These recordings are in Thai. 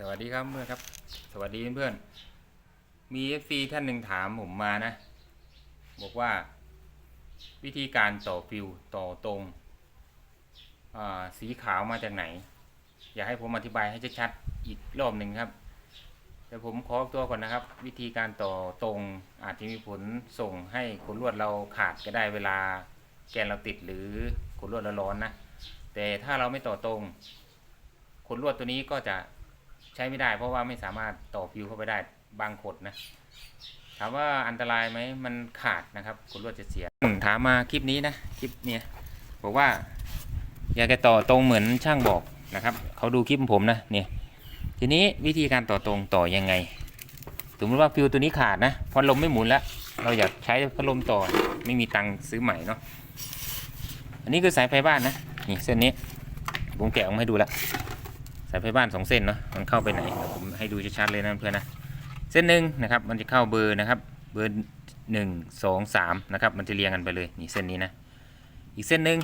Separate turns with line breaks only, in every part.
สวัสดีครับเพื่อนครับ สวัสดีเพื่อนมีเอฟซีท่านหนึ่งถามผมมานะ บอกว่า วิธีการต่อฟิวต่อตรงสีขาวมาจากไหน อยากให้ผมอธิบายให้ชัดๆอีกรอบหนึ่งครับแต่ผมขอตัวก่อนนะครับ วิธีการต่อตรงอาจจะมีผลส่งให้ขนลวดเราขาดก็ได้เวลาแกนเราติดหรือขนลวดเราร้อนนะแต่ถ้าเราไม่ต่อตรงขนลวดตัวนี้ก็จะ ใช้ไม่ได้ เพราะว่าไม่สามารถต่อฟิวเข้าไปได้บางขดนะถามว่าอันตรายไหมมันขาดนะครับขนลวดจะเสียถามมาคลิปนี้นะคลิปเนี้ยบอกว่า อยากจะต่อตรงเหมือนช่างบอกนะครับเขาดูคลิปผมนะเนี่ยทีนี้วิธีการต่อตรงต่อยังไงสมมติว่าฟิวตัวนี้ขาดนะพัดลมไม่หมุนแล้ว เราอยากใช้พัดลมต่อไม่มีตังค์ซื้อใหม่เนาะอันนี้คือสายไฟบ้านนะนี่เส้นนี้ผมแกะออกมาให้ดูแล้ว สายไฟบ้านสองเส้นเนาะมันเข้าไปไหนเดี๋ยวผมให้ดูชัดๆเลยนะเพื่อนนะเส้นหนึ่งนะครับมันจะเข้าเบอร์นะครับเบอร์หนึ่งสองสามนะครับมันจะเรียงกันไปเลยนี่เส้นนี้นะอีกเส้นหนึ่ง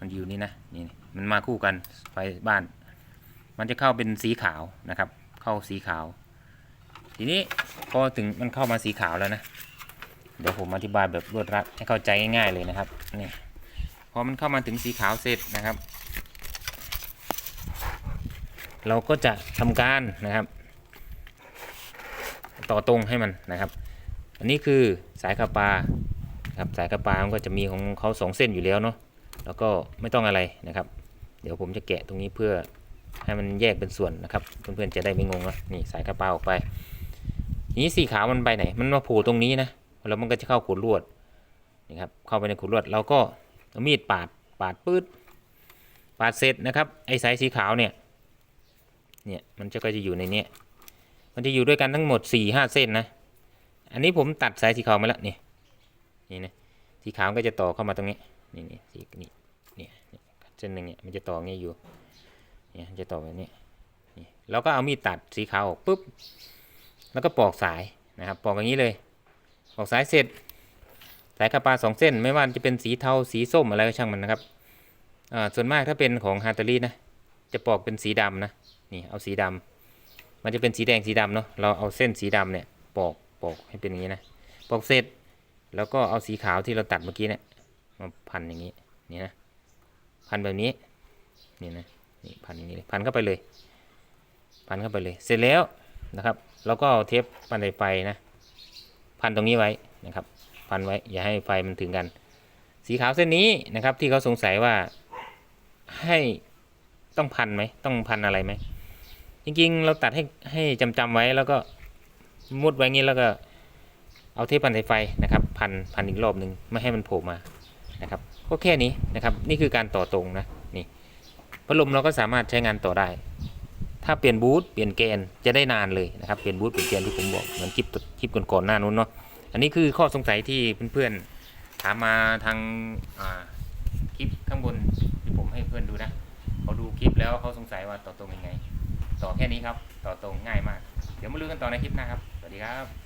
มันอยู่นี่นะนี่มันมาคู่กันไฟบ้าน มันจะเข้าเป็นสีขาวนะครับ เข้าสีขาว ทีนี้พอถึงมันเข้ามาสีขาวแล้วนะเดี๋ยวผมอธิบายแบบรวดรัดให้เข้าใจง่ายๆเลยนะครับนี่พอมันเข้ามาถึงสีขาวเสร็จนะครับ เราก็จะทำการนะครับ ต่อตรงให้มันนะครับ อันนี้คือสายคาปาครับสายคาปามันก็จะมีของเขาสองเส้นอยู่แล้วเนาะแล้วก็ไม่ต้องอะไรนะครับ เดี๋ยวผมจะแกะตรงนี้เพื่อให้มันแยกเป็นส่วนนะครับเพื่อนๆจะได้ไม่งงนะนี่สายคาปาออกไปนี้สีขาวมันไปไหน มันมาผล่ตรงนี้นะแล้วมันก็จะเข้าขดลวดนี่ครับเข้าไปในขดลวดเราก็มีดปาดปาดปื๊ดปาดเสร็จนะครับไอ้สายสีขาวเนี่ย เนี่ยมันจะก็จะอยู่ในเนี้ยมันจะอยู่ด้วยกันทั้งหมด4ี่ห้าเส้นนะ อันนี้ผมตัดสายสีขาวมาแล้วนี่นี่นะสีขาวก็จะต่อเข้ามาตรงนี้นี่นี่สีนี่เนี่ยเส้นหนึ่งเนี่ยมันจะต่ออย่างงี้อยู่เนี่ยจะต่อแบบนี้นี่เราก็เอามีดตัดสีขาวออกปุ๊บแล้วก็ปอกสายนะครับปอกอย่างนี้เลยปอกสายเสร็จ สายคาปาสองเส้น ไม่ว่าจะเป็นสีเทาสีส้มอะไรก็ช่างมันนะครับอ่าส่วนมากถ้าเป็นของฮาร์ตารีนะจะปอกเป็นสีดำนะ นี่เอาสีดำมันจะเป็นสีแดงสีดำเนาะเราเอาเส้นสีดำเนี่ยปอกปอกให้เป็นอย่างนี้นะปอกเสร็จแล้วก็เอาสีขาวที่เราตัดเมื่อกี้เนี่ยมาพันอย่างนี้นี่นะพันแบบนี้นี่นะนี่พันอย่างนี้เลยพันเข้าไปเลย พันเข้าไปเลย เสร็จแล้วนะครับแล้วก็เอาเทปปันไดไฟนะ พันตรงนี้ไว้นะครับ พันไว้อย่าให้ไฟมันถึงกัน สีขาวเส้นนี้นะครับที่เขาสงสัยว่าให้ต้องพันไหมต้องพันอะไรไหม จริงๆ เราตัดให้ให้จำจำไว้แล้วก็มุดไว้งี้แล้วก็เอาเทปพันสายไฟนะครับพันพันอีกรอบหนึ่งไม่ให้มันโผล่มานะครับก็แค่นี้นะครับนี่คือการต่อตรงนะนี่พัดลมเราก็สามารถใช้งานต่อได้ ถ้าเปลี่ยนบูทเปลี่ยนแกนจะได้นานเลยนะครับเปลี่ยนบูทเปลี่ยนแกนที่ผมบอกเหมือนคลิปคลิปก่อนๆหน้านู้นเนาะอันนี้คือข้อสงสัยที่เพื่อนๆถามมาทางคลิปข้างบนที่ผมให้เพื่อนดูนะเขาดูคลิปแล้วเขาสงสัยว่าต่อตรงยังไง ต่อแค่นี้ครับ ต่อตรงง่ายมาก เดี๋ยวมาลุ้นกันต่อในคลิปหน้าครับ สวัสดีครับ